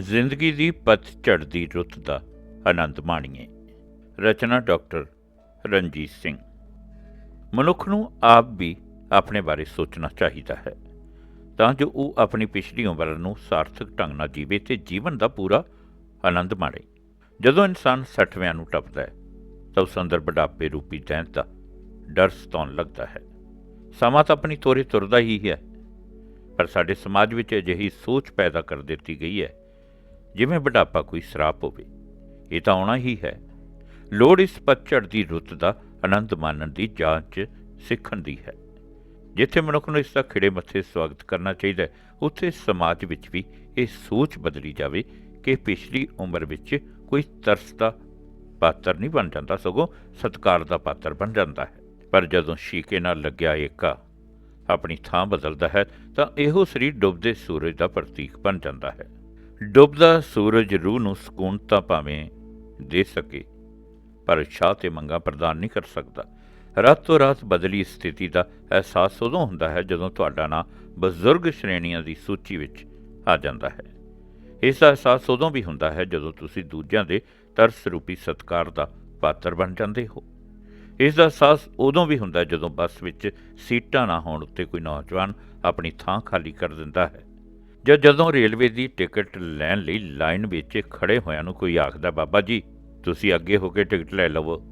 ਜ਼ਿੰਦਗੀ ਦੀ ਪਤਝੜ ਦੀ ਰੁੱਤ ਦਾ ਆਨੰਦ ਮਾਣੀਏ। ਰਚਨਾ ਡਾਕਟਰ ਰਣਜੀਤ ਸਿੰਘ। ਮਨੁੱਖ ਨੂੰ ਆਪ ਵੀ ਆਪਣੇ ਬਾਰੇ ਸੋਚਣਾ ਚਾਹੀਦਾ ਹੈ, ਤਾਂ ਜੋ ਉਹ ਆਪਣੀ ਪਿਛਲੀ ਉਮਰ ਨੂੰ ਸਾਰਥਕ ਢੰਗ ਨਾਲ ਜੀਵੇ ਤੇ ਜੀਵਨ ਦਾ ਪੂਰਾ ਆਨੰਦ ਮਾਣੇ। ਜਦੋਂ ਇਨਸਾਨ 60ਵਿਆਂ ਨੂੰ ਟੱਪਦਾ ਹੈ, ਤਾਂ ਉਸ ਅੰਦਰ ਬੁਢਾਪੇ ਰੂਪੀ ਦੈਂਤ ਦਾ ਡਰ ਸਤਾਉਣ ਲੱਗਦਾ ਹੈ। ਸਮਾਂ ਤਾਂ ਆਪਣੀ ਤੋਰੇ ਤੁਰਦਾ ਹੀ ਹੈ, ਪਰ ਸਾਡੇ ਸਮਾਜ ਵਿੱਚ ਅਜਿਹੀ ਸੋਚ ਪੈਦਾ ਕਰ ਦਿੱਤੀ ਗਈ ਹੈ ਜਿਵੇਂ ਬੁਢਾਪਾ ਕੋਈ ਸਰਾਪ ਹੋਵੇ, ਇਹ ਤਾਂ ਆਉਣਾ ਹੀ ਹੈ। ਲੋੜ ਇਸ ਪਤਝੜ ਦੀ ਰੁੱਤ ਦਾ ਆਨੰਦ ਮਾਣਨ ਦੀ ਜਾਂਚ ਸਿੱਖਣ ਦੀ ਹੈ। ਜਿੱਥੇ ਮਨੁੱਖ ਨੂੰ ਇਸ ਦਾ ਖਿੜੇ ਮੱਥੇ ਸਵਾਗਤ ਕਰਨਾ ਚਾਹੀਦਾ ਹੈ, ਉੱਥੇ ਸਮਾਜ ਵਿੱਚ ਵੀ ਇਹ ਸੋਚ ਬਦਲੀ ਜਾਵੇ ਕਿ ਪਿਛਲੀ ਉਮਰ ਵਿੱਚ ਕੋਈ ਤਰਸ ਦਾ ਪਾਤਰ ਨਹੀਂ ਬਣ ਜਾਂਦਾ, ਸਗੋਂ ਸਤਕਾਰ ਦਾ ਪਾਤਰ ਬਣ ਜਾਂਦਾ ਹੈ। ਪਰ ਜਦੋਂ ਸ਼ੀਕੇ ਨਾਲ ਲੱਗਿਆ ਏਕਾ ਆਪਣੀ ਥਾਂ ਬਦਲਦਾ ਹੈ, ਤਾਂ ਇਹੋ ਸਰੀਰ ਡੁੱਬਦੇ ਸੂਰਜ ਦਾ ਪ੍ਰਤੀਕ ਬਣ ਜਾਂਦਾ ਹੈ। ਡੁੱਬਦਾ ਸੂਰਜ ਰੂਹ ਨੂੰ ਸਕੂਨ ਤਾਂ ਭਾਵੇਂ ਦੇ ਸਕੇ, ਪਰ ਸ਼ਾਹ ਤੇ ਮੰਗਾ ਪ੍ਰਦਾਨ ਨਹੀਂ ਕਰ ਸਕਦਾ। ਰਾਤੋਂ ਰਾਤ ਬਦਲੀ ਸਥਿਤੀ ਦਾ ਅਹਿਸਾਸ ਉਦੋਂ ਹੁੰਦਾ ਹੈ ਜਦੋਂ ਤੁਹਾਡਾ ਨਾਂ ਬਜ਼ੁਰਗ ਸ਼੍ਰੇਣੀਆਂ ਦੀ ਸੂਚੀ ਵਿੱਚ ਆ ਜਾਂਦਾ ਹੈ। ਇਸ ਦਾ ਅਹਿਸਾਸ ਉਦੋਂ ਵੀ ਹੁੰਦਾ ਹੈ ਜਦੋਂ ਤੁਸੀਂ ਦੂਜਿਆਂ ਦੇ ਤਰਸ ਰੂਪੀ ਸਤਕਾਰ ਦਾ ਪਾਤਰ ਬਣ ਜਾਂਦੇ ਹੋ। ਇਸ ਦਾ ਅਹਿਸਾਸ ਉਦੋਂ ਵੀ ਹੁੰਦਾ ਜਦੋਂ ਬੱਸ ਵਿੱਚ ਸੀਟਾਂ ਨਾ ਹੋਣ ਉੱਤੇ ਕੋਈ ਨੌਜਵਾਨ ਆਪਣੀ ਥਾਂ ਖਾਲੀ ਕਰ ਦਿੰਦਾ ਹੈ। ਜਾਂ, ਜਦੋਂ ਰੇਲਵੇ ਦੀ ਟਿਕਟ ਲੈਣ ਲਈ ਲਾਈਨ ਵਿੱਚ ਖੜੇ ਹੋਇਆਂ ਨੂੰ ਕੋਈ ਆਖਦਾ, ਬਾਬਾ ਜੀ, ਤੁਸੀਂ ਅੱਗੇ ਹੋ ਕੇ ਟਿਕਟ ਲੈ ਲਵੋ।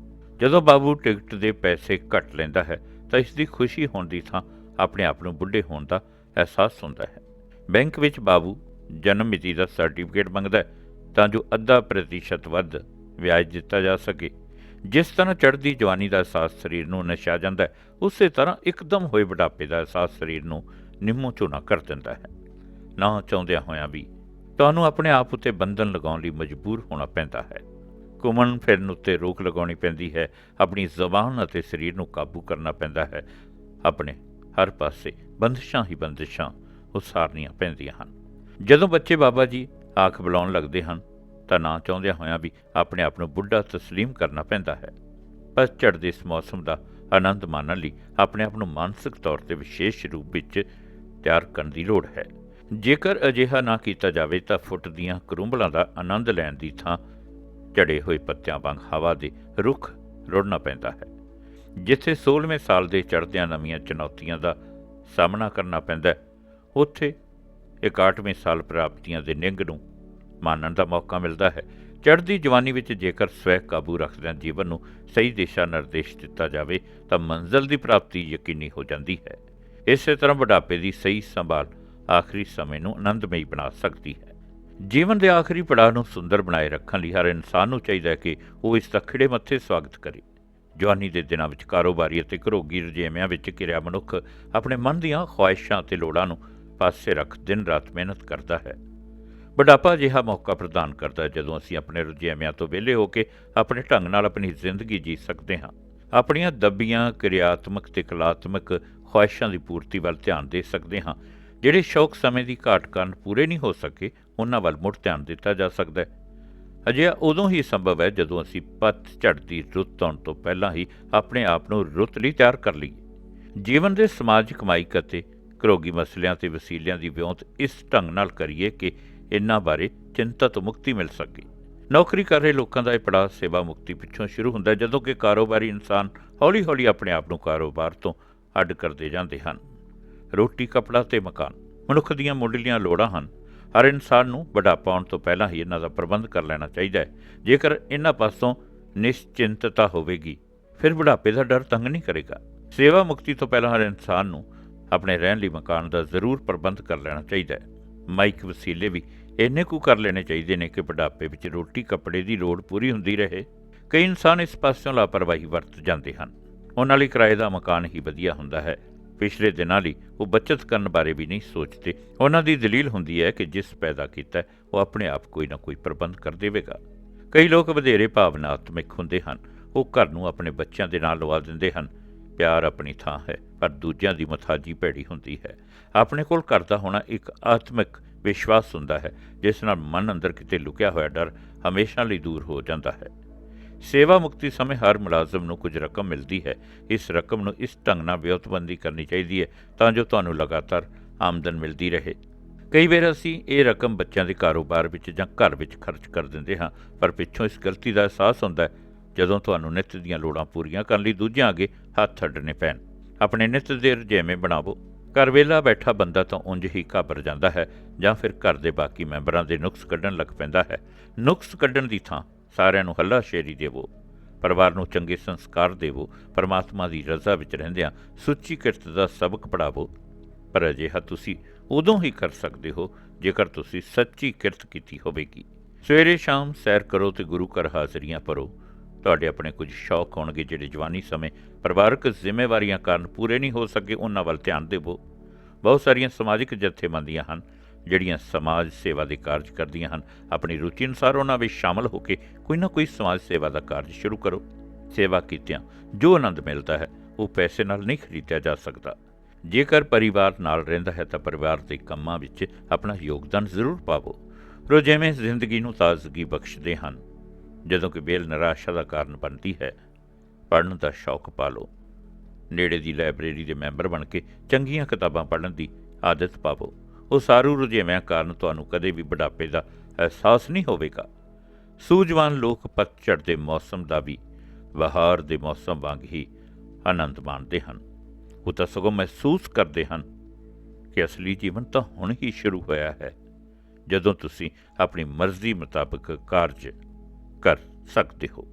ਜਦੋਂ ਬਾਬੂ ਟਿਕਟ ਦੇ ਪੈਸੇ ਘੱਟ ਲੈਂਦਾ ਹੈ, ਤਾਂ ਇਸ ਦੀ ਖੁਸ਼ੀ ਹੋਣ ਦੀ ਥਾਂ ਆਪਣੇ ਆਪ ਨੂੰ ਬੁੱਢੇ ਹੋਣ ਦਾ ਅਹਿਸਾਸ ਹੁੰਦਾ ਹੈ। ਬੈਂਕ ਵਿੱਚ ਬਾਬੂ ਜਨਮ ਮਿਤੀ ਦਾ ਸਰਟੀਫਿਕੇਟ ਮੰਗਦਾ ਹੈ, ਤਾਂ ਜੋ ਅੱਧਾ ਪ੍ਰਤੀਸ਼ਤ ਵੱਧ ਵਿਆਜ ਦਿੱਤਾ ਜਾ ਸਕੇ। ਜਿਸ ਤਰ੍ਹਾਂ ਚੜ੍ਹਦੀ ਜਵਾਨੀ ਦਾ ਅਹਿਸਾਸ ਸਰੀਰ ਨੂੰ ਨਸ਼ਾ ਜਾਂਦਾ ਹੈ, ਉਸੇ ਤਰ੍ਹਾਂ ਇੱਕਦਮ ਹੋਏ ਬੁਢਾਪੇ ਦਾ ਅਹਿਸਾਸ ਸਰੀਰ ਨੂੰ ਨਿੰਮੋ ਝੋਨਾ ਕਰ ਦਿੰਦਾ ਹੈ। ਨਾ ਚਾਹੁੰਦਿਆਂ ਹੋਇਆਂ ਵੀ ਤੁਹਾਨੂੰ ਆਪਣੇ ਆਪ ਉੱਤੇ ਬੰਧਨ ਲਗਾਉਣ ਲਈ ਮਜਬੂਰ ਹੋਣਾ ਪੈਂਦਾ ਹੈ ਘੁੰਮਣ ਫਿਰਨ ਉੱਤੇ ਰੋਕ ਲਗਾਉਣੀ ਪੈਂਦੀ ਹੈ ਆਪਣੀ ਜ਼ਬਾਨ ਅਤੇ ਸਰੀਰ ਨੂੰ ਕਾਬੂ ਕਰਨਾ ਪੈਂਦਾ ਹੈ ਆਪਣੇ ਹਰ ਪਾਸੇ ਬੰਦਸ਼ਾਂ ਹੀ ਬੰਦਸ਼ਾਂ ਉਸਾਰਨੀਆਂ ਪੈਂਦੀਆਂ ਹਨ ਜਦੋਂ ਬੱਚੇ ਬਾਬਾ ਜੀ ਆਖ ਬੁਲਾਉਣ ਲੱਗਦੇ ਹਨ ਤਾਂ ਨਾ ਚਾਹੁੰਦਿਆਂ ਹੋਇਆਂ ਵੀ ਆਪਣੇ ਆਪ ਨੂੰ ਬੁੱਢਾ تسلیم ਕਰਨਾ ਪੈਂਦਾ ਹੈ ਪਤਝੜ ਦੇ ਇਸ ਮੌਸਮ ਦਾ ਆਨੰਦ ਮਾਣਨ ਲਈ ਆਪਣੇ ਆਪ ਨੂੰ ਮਾਨਸਿਕ ਤੌਰ ਤੇ ਵਿਸ਼ੇਸ਼ ਰੂਪ ਵਿੱਚ ਤਿਆਰ ਕਰਨ ਦੀ ਲੋੜ ਹੈ ਜੇਕਰ ਅਜਿਹਾ ਨਾ ਕੀਤਾ ਜਾਵੇ ਤਾਂ ਫੁੱਟ ਦੀਆਂ ਕਰੂੰਬਲਾਂ ਦਾ ਆਨੰਦ ਲੈਣ ਦੀ ਥਾਂ ਝੜੇ ਹੋਏ ਪੱਤਿਆਂ ਵਾਂਗ ਹਵਾ ਦੇ ਰੁੱਖ ਰੁੜਨਾ ਪੈਂਦਾ ਹੈ, ਜਿੱਥੇ 16ਵੇਂ ਸਾਲ ਦੇ ਚੜ੍ਹਦਿਆਂ ਨਵੀਆਂ ਚੁਣੌਤੀਆਂ ਦਾ ਸਾਹਮਣਾ ਕਰਨਾ ਪੈਂਦਾ ਉੱਥੇ 61ਵੇਂ ਸਾਲ ਪ੍ਰਾਪਤੀਆਂ ਦੇ ਨਿੰਗ ਨੂੰ ਮਾਨਣ ਦਾ ਮੌਕਾ ਮਿਲਦਾ ਹੈ। ਚੜ੍ਹਦੀ ਜਵਾਨੀ ਵਿੱਚ ਜੇਕਰ ਸਵੈ ਕਾਬੂ ਰੱਖਦਿਆਂ ਜੀਵਨ ਨੂੰ ਸਹੀ ਦਿਸ਼ਾ ਨਿਰਦੇਸ਼ ਦਿੱਤਾ ਜਾਵੇ, ਤਾਂ ਮੰਜ਼ਲ ਦੀ ਪ੍ਰਾਪਤੀ ਯਕੀਨੀ ਹੋ ਜਾਂਦੀ ਹੈ। ਇਸੇ ਤਰ੍ਹਾਂ ਬੁਢਾਪੇ ਦੀ ਸਹੀ ਸੰਭਾਲ ਆਖਰੀ ਸਮੇਂ ਨੂੰ ਆਨੰਦਮਈ ਬਣਾ ਸਕਦੀ ਹੈ। ਜੀਵਨ ਦੇ ਆਖਰੀ ਪੜਾਅ ਨੂੰ ਸੁੰਦਰ ਬਣਾਏ ਰੱਖਣ ਲਈ ਹਰ ਇਨਸਾਨ ਨੂੰ ਚਾਹੀਦਾ ਹੈ ਕਿ ਉਹ ਇਸ ਦਾ ਖਿੜੇ ਮੱਥੇ ਸਵਾਗਤ ਕਰੇ। ਜਵਾਨੀ ਦੇ ਦਿਨਾਂ ਵਿੱਚ ਕਾਰੋਬਾਰੀ ਅਤੇ ਘਰੋਗੀ ਰੁਝੇਵਿਆਂ ਵਿੱਚ ਘਿਰਿਆ ਮਨੁੱਖ ਆਪਣੇ ਮਨ ਦੀਆਂ ਖੁਆਇਸ਼ਾਂ ਅਤੇ ਲੋੜਾਂ ਨੂੰ ਪਾਸੇ ਰੱਖ ਦਿਨ ਰਾਤ ਮਿਹਨਤ ਕਰਦਾ ਹੈ। ਬੁਢਾਪਾ ਜਿਹਾ ਮੌਕਾ ਪ੍ਰਦਾਨ ਕਰਦਾ ਹੈ ਜਦੋਂ ਅਸੀਂ ਆਪਣੇ ਰੁਝੇਵਿਆਂ ਤੋਂ ਵਿਹਲੇ ਹੋ ਕੇ ਆਪਣੇ ਢੰਗ ਨਾਲ ਆਪਣੀ ਜ਼ਿੰਦਗੀ ਜੀ ਸਕਦੇ ਹਾਂ। ਆਪਣੀਆਂ ਦੱਬੀਆਂ, ਕਿਰਿਆਤਮਕ ਤੇ ਕਲਾਤਮਕ ਖੁਆਇਸ਼ਾਂ ਦੀ ਪੂਰਤੀ ਵੱਲ ਧਿਆਨ ਦੇ ਸਕਦੇ ਹਾਂ। ਜਿਹੜੇ ਸ਼ੌਕ ਸਮੇਂ ਦੀ ਘਾਟ ਕਾਰਨ ਪੂਰੇ ਨਹੀਂ ਹੋ ਸਕੇ, ਉਹਨਾਂ ਵੱਲ ਮੁੜ ਧਿਆਨ ਦਿੱਤਾ ਜਾ ਸਕਦਾ ਹੈ। ਅਜਿਹਾ ਉਦੋਂ ਹੀ ਸੰਭਵ ਹੈ ਜਦੋਂ ਅਸੀਂ ਪਤਝੜ ਦੀ ਰੁੱਤ ਆਉਣ ਤੋਂ ਪਹਿਲਾਂ ਹੀ ਆਪਣੇ ਆਪ ਨੂੰ ਰੁੱਤ ਲਈ ਤਿਆਰ ਕਰ ਲਈਏ। ਜੀਵਨ ਦੇ ਸਮਾਜਿਕ ਮਾਇਕ ਅਤੇ ਘਰੋਗੀ ਮਸਲਿਆਂ ਤੇ ਵਸੀਲਿਆਂ ਦੀ ਵਿਉਂਤ ਇਸ ਢੰਗ ਨਾਲ ਕਰੀਏ ਕਿ ਇਹਨਾਂ ਬਾਰੇ ਚਿੰਤਾ ਤੋਂ ਮੁਕਤੀ ਮਿਲ ਸਕੇ। ਨੌਕਰੀ ਕਰ ਰਹੇ ਲੋਕਾਂ ਦਾ ਇਹ ਪੜਾਅ ਸੇਵਾ ਮੁਕਤੀ ਪਿੱਛੋਂ ਸ਼ੁਰੂ ਹੁੰਦਾ ਜਦੋਂ ਕਿ ਕਾਰੋਬਾਰੀ ਇਨਸਾਨ ਹੌਲੀ-ਹੌਲੀ ਆਪਣੇ ਆਪ ਨੂੰ ਕਾਰੋਬਾਰ ਤੋਂ ਅੱਡ ਕਰਦੇ ਜਾਂਦੇ ਹਨ। ਰੋਟੀ, ਕਪੜਾ ਤੇ ਮਕਾਨ। ਮਨੁੱਖ ਦੀਆਂ ਮੁੱਢਲੀਆਂ ਲੋੜਾਂ ਹਨ। ਹਰ ਇਨਸਾਨ ਨੂੰ ਬੁਢਾਪਾ ਆਉਣ ਤੋਂ ਪਹਿਲਾਂ ਹੀ ਇਹਨਾਂ ਦਾ ਪ੍ਰਬੰਧ ਕਰ ਲੈਣਾ ਚਾਹੀਦਾ ਹੈ। ਜੇਕਰ ਇਹਨਾਂ ਪਾਸੋਂ ਨਿਸ਼ਚਿੰਤਤਾ ਹੋਵੇਗੀ, ਫਿਰ ਬੁਢਾਪੇ ਦਾ ਡਰ ਤੰਗ ਨਹੀਂ ਕਰੇਗਾ। ਸੇਵਾ ਮੁਕਤੀ ਤੋਂ ਪਹਿਲਾਂ ਹਰ ਇਨਸਾਨ ਨੂੰ ਆਪਣੇ ਰਹਿਣ ਲਈ ਮਕਾਨ ਦਾ ਜ਼ਰੂਰ ਪ੍ਰਬੰਧ ਕਰ ਲੈਣਾ ਚਾਹੀਦਾ ਹੈ। ਮਾਈਕ ਵਸੀਲੇ ਵੀ ਇੰਨੇ ਕੁ ਕਰ ਲੈਣੇ ਚਾਹੀਦੇ ਨੇ ਕਿ ਬੁਢਾਪੇ ਵਿੱਚ ਰੋਟੀ, ਕੱਪੜੇ ਦੀ ਲੋੜ ਪੂਰੀ ਹੁੰਦੀ ਰਹੇ। ਕਈ ਇਨਸਾਨ ਇਸ ਪਾਸਿਓਂ ਲਾਪਰਵਾਹੀ ਵਰਤ ਜਾਂਦੇ ਹਨ। ਉਹਨਾਂ ਲਈ ਕਿਰਾਏ ਦਾ ਮਕਾਨ ਹੀ ਵਧੀਆ ਹੁੰਦਾ ਹੈ। ਪਿਛਲੇ ਦਿਨਾਂ ਲਈ ਉਹ ਬਚਤ ਕਰਨ ਬਾਰੇ ਵੀ ਨਹੀਂ ਸੋਚਦੇ। ਉਹਨਾਂ ਦੀ ਦਲੀਲ ਹੁੰਦੀ ਹੈ ਕਿ ਜਿਸ ਪੈਦਾ ਕੀਤਾ ਉਹ ਆਪਣੇ ਆਪ ਕੋਈ ਨਾ ਕੋਈ ਪ੍ਰਬੰਧ ਕਰ ਦੇਵੇਗਾ। ਕਈ ਲੋਕ ਵਧੇਰੇ ਭਾਵਨਾਤਮਿਕ ਹੁੰਦੇ ਹਨ। ਉਹ ਘਰ ਨੂੰ ਆਪਣੇ ਬੱਚਿਆਂ ਦੇ ਨਾਲ ਲਵਾ ਦਿੰਦੇ ਹਨ। ਪਿਆਰ ਆਪਣੀ ਥਾਂ ਹੈ, ਪਰ ਦੂਜਿਆਂ ਦੀ ਮਥਾਜੀ ਭੈੜੀ ਹੁੰਦੀ ਹੈ। ਆਪਣੇ ਕੋਲ ਘਰ ਦਾ ਹੋਣਾ ਇੱਕ ਆਤਮਿਕ ਵਿਸ਼ਵਾਸ ਹੁੰਦਾ ਹੈ, ਜਿਸ ਨਾਲ ਮਨ ਅੰਦਰ ਕਿਤੇ ਲੁਕਿਆ ਹੋਇਆ ਡਰ ਹਮੇਸ਼ਾ ਲਈ ਦੂਰ ਹੋ ਜਾਂਦਾ ਹੈ। ਸੇਵਾ ਮੁਕਤੀ ਸਮੇਂ ਹਰ ਮੁਲਾਜ਼ਮ ਨੂੰ ਕੁਝ ਰਕਮ ਮਿਲਦੀ ਹੈ। ਇਸ ਰਕਮ ਨੂੰ ਇਸ ਢੰਗ ਨਾਲ ਵਿਉਤਬੰਦੀ ਕਰਨੀ ਚਾਹੀਦੀ ਹੈ ਤਾਂ ਜੋ ਤੁਹਾਨੂੰ ਲਗਾਤਾਰ ਆਮਦਨ ਮਿਲਦੀ ਰਹੇ। ਕਈ ਵਾਰ ਅਸੀਂ ਇਹ ਰਕਮ ਬੱਚਿਆਂ ਦੇ ਕਾਰੋਬਾਰ ਵਿੱਚ ਜਾਂ ਘਰ ਵਿੱਚ ਖਰਚ ਕਰ ਦਿੰਦੇ ਹਾਂ, ਪਰ ਪਿੱਛੋਂ ਇਸ ਗਲਤੀ ਦਾ ਅਹਿਸਾਸ ਹੁੰਦਾ ਹੈ, ਜਦੋਂ ਤੁਹਾਨੂੰ ਨਿੱਤ ਦੀਆਂ ਲੋੜਾਂ ਪੂਰੀਆਂ ਕਰਨ ਲਈ ਦੂਜਿਆਂ ਅੱਗੇ ਹੱਥ ਅੱਡਣੇ ਪੈਣ। ਆਪਣੇ ਨਿੱਤ ਦੇ ਰੁਝੇਵੇਂ ਬਣਾਵੋ। ਘਰ ਵਿਹਲਾ ਬੈਠਾ ਬੰਦਾ ਤਾਂ ਉਂਝ ਹੀ ਘਾਬਰ ਜਾਂਦਾ ਹੈ ਜਾਂ ਫਿਰ ਘਰ ਦੇ ਬਾਕੀ ਮੈਂਬਰਾਂ ਦੇ ਨੁਕਸ ਕੱਢਣ ਲੱਗ ਪੈਂਦਾ ਹੈ। ਨੁਕਸ ਕੱਢਣ ਦੀ ਥਾਂ ਸਾਰਿਆਂ ਨੂੰ ਹੱਲਾ ਸ਼ੇਰੀ ਦੇਵੋ, ਪਰਿਵਾਰ ਨੂੰ ਚੰਗੇ ਸੰਸਕਾਰ ਦੇਵੋ, ਪਰਮਾਤਮਾ ਦੀ ਰਜ਼ਾ ਵਿੱਚ ਰਹਿੰਦਿਆਂ ਸੁੱਚੀ ਕਿਰਤ ਦਾ ਸਬਕ ਪੜਾਵੋ ਪਰ ਅਜਿਹਾ ਤੁਸੀਂ ਉਦੋਂ ਹੀ ਕਰ ਸਕਦੇ ਹੋ, ਜੇਕਰ ਤੁਸੀਂ ਸੱਚੀ ਕਿਰਤ ਕੀਤੀ ਹੋਵੇਗੀ। ਸਵੇਰੇ ਸ਼ਾਮ ਸੈਰ ਕਰੋ ਤੇ ਗੁਰੂ ਘਰ ਹਾਜ਼ਰੀਆਂ ਭਰੋ। ਤੁਹਾਡੇ ਆਪਣੇ ਕੁਝ ਸ਼ੌਕ ਹੋਣਗੇ ਜਿਹੜੇ ਜਵਾਨੀ ਸਮੇਂ ਪਰਿਵਾਰਕ ਜ਼ਿੰਮੇਵਾਰੀਆਂ ਕਾਰਨ ਪੂਰੇ ਨਹੀਂ ਹੋ ਸਕੇ, ਉਹਨਾਂ ਵੱਲ ਧਿਆਨ ਦੇਵੋ। ਬਹੁਤ ਸਾਰੀਆਂ ਸਮਾਜਿਕ ਜਥੇਬੰਦੀਆਂ ਹਨ ਜਿਹੜੀਆਂ ਸਮਾਜ ਸੇਵਾ ਦੇ ਕਾਰਜ ਕਰਦੀਆਂ ਹਨ, ਆਪਣੀ ਰੁਚੀ ਅਨੁਸਾਰ ਉਹਨਾਂ ਵਿੱਚ ਸ਼ਾਮਲ ਹੋ ਕੇ ਕੋਈ ਨਾ ਕੋਈ ਸਮਾਜ ਸੇਵਾ ਦਾ ਕਾਰਜ ਸ਼ੁਰੂ ਕਰੋ। ਸੇਵਾ ਕੀਤਿਆਂ ਜੋ ਆਨੰਦ ਮਿਲਦਾ ਹੈ, ਉਹ ਪੈਸੇ ਨਾਲ ਨਹੀਂ ਖਰੀਦਿਆ ਜਾ ਸਕਦਾ। ਜੇਕਰ ਪਰਿਵਾਰ ਨਾਲ ਰਹਿੰਦਾ ਹੈ ਤਾਂ ਪਰਿਵਾਰ ਦੇ ਕੰਮਾਂ ਵਿੱਚ ਆਪਣਾ ਯੋਗਦਾਨ ਜ਼ਰੂਰ ਪਾਵੋ। ਰੋਜ਼ੇਵੇਂ ਜ਼ਿੰਦਗੀ ਨੂੰ ਤਾਜ਼ਗੀ ਬਖਸ਼ਦੇ ਹਨ, ਜਦੋਂ ਕਿ ਬੇਲ ਨਿਰਾਸ਼ਾ ਦਾ ਕਾਰਨ ਬਣਦੀ ਹੈ। ਪੜ੍ਹਨ ਦਾ ਸ਼ੌਕ ਪਾਲੋ ਨੇੜੇ ਦੀ ਲਾਇਬ੍ਰੇਰੀ ਦੇ ਮੈਂਬਰ ਬਣ ਕੇ ਚੰਗੀਆਂ ਕਿਤਾਬਾਂ ਪੜ੍ਹਨ ਦੀ ਆਦਤ ਪਾਵੋ। ਉਹ ਸਾਰੂ ਰੁਝੇਵਿਆਂ ਕਾਰਨ ਤੁਹਾਨੂੰ ਕਦੇ ਵੀ ਬੁਢਾਪੇ ਦਾ ਅਹਿਸਾਸ ਨਹੀਂ ਹੋਵੇਗਾ। ਸੂਝਵਾਨ ਲੋਕ ਪਤਝੜ ਦੇ ਮੌਸਮ ਦਾ ਵੀ ਬਹਾਰ ਦੇ ਮੌਸਮ ਵਾਂਗ ਹੀ ਆਨੰਦ ਮਾਣਦੇ ਹਨ। ਉਹ ਤਾਂ ਸਗੋਂ ਮਹਿਸੂਸ ਕਰਦੇ ਹਨ ਕਿ ਅਸਲੀ ਜੀਵਨ ਤਾਂ ਹੁਣ ਹੀ ਸ਼ੁਰੂ ਹੋਇਆ ਹੈ, ਜਦੋਂ ਤੁਸੀਂ ਆਪਣੀ ਮਰਜ਼ੀ ਮੁਤਾਬਕ ਕਾਰਜ ਕਰ ਸਕਦੇ ਹੋ।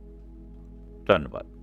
ਧੰਨਵਾਦ।